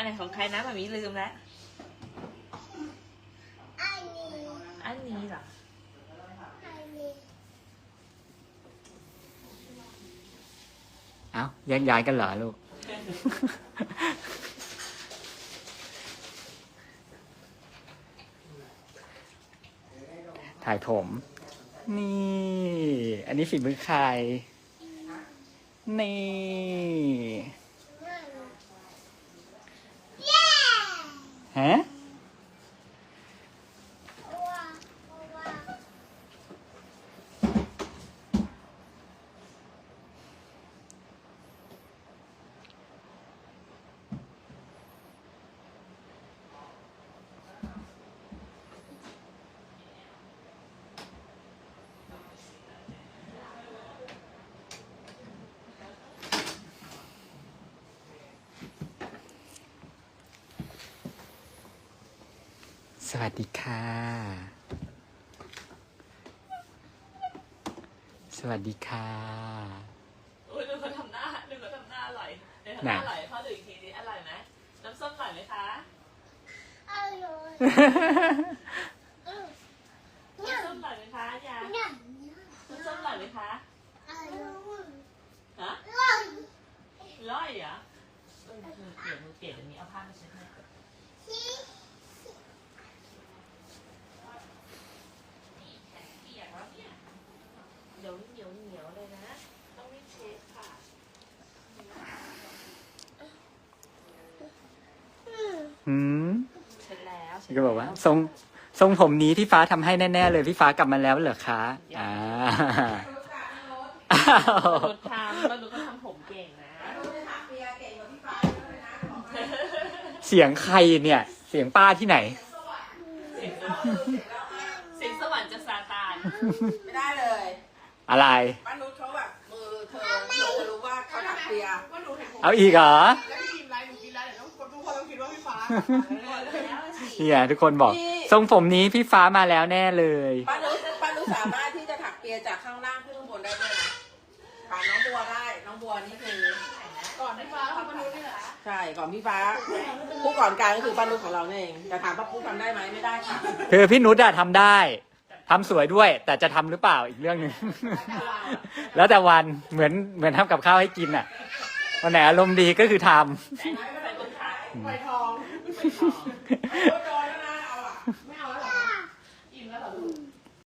อันไหนของใครนะมามีลืมแล้วอันนี้อันนี้เหรออันนี้เอ้าแยกย้ายกันเหรอลูก ถ่ายผมนี่ อันนี้ฝีมือใคร นี่ เย้ ฮ สวัสดีค่ะ สวัสดีค่ะ โอ้ยดูเขาทำหน้าดูเขาทำหน้าอร่อยเดี๋ยวทำหน้าอร่อยพ่อดูอีกทีนี้อร่อยไหมน้ำส้มอร่อยไหมคะอร่อยอืมน้ำส้มอร่อยไหมคะยาเนี่ยน้ำส้มอร่อยไหมคะอร่อยฮะอร่อยร่อยเหรอเออเดี๋ยวมือเปลี่ยนเดี๋ยวนี้เอาผ้ามาเช็ดให้ชี้ เปียกแล้วเนี่ยเดี๋ ยวเหนียวเหนียวเลยนะต้องรีบเช็ดค่ะอืมหืมเช็ดแล้วเช็ดก็บอกว่าแล้วทรงทรงผมนี้พี่ฟ้าทำให้แน่ ๆ เลยพี่ฟ้ากลับมาแล้วเหรอคะอ่าอ้าวมนุษย์ทำมนุษย์ก็ทำผมเก่งนะ เสียงใครเนี่ย เสียงป้าที่ไหน เสียงสวรรค์เสียงสวรรค์จะซาตาน ไม่ได้เลย อะไร ป้านุชเขาแบบมือเธอเธอจะรู้ว่าเขาถักเปียว่าหนูเห็นผมเอาอีกเหรอ แล้วพี่กินไรหนูกินไรเดี๋ยวทุกคนต้องคิดว่าพี่ฟ้าเนี่ยทุกคนบอก ทรงผมนี้พี่ฟ้ามาแล้วแน่เลย ป้านุชป้านุชสามารถที่จะถักเปียจากข้างล่างขึ้นข้างบนได้ด้วยนะผ่านน้องบัวได้น้องบัวนี่คือก่อนพี่ฟ้าทำมนุษย์นี่เหรอใช่ก่อนพี่ฟ้า ผู้ก่อนการก็คือป้านุชของเราเนี่ยเองแต่ถามป้าปุ๊ทำได้ไหมไม่ได้ค่ะ คือพี่นุชอะทำได้ ทำสวยด้วย แต่จะทำหรือเปล่าอีกเรื่องหนึ่ง แล้วแต่วันเหมือนเหมือนทำกับข้าวให้กินอะวันไหนอารมณ์ดีก็คือทำแต่อันนี้เป็นคนขายไฟทองไฟทองโดน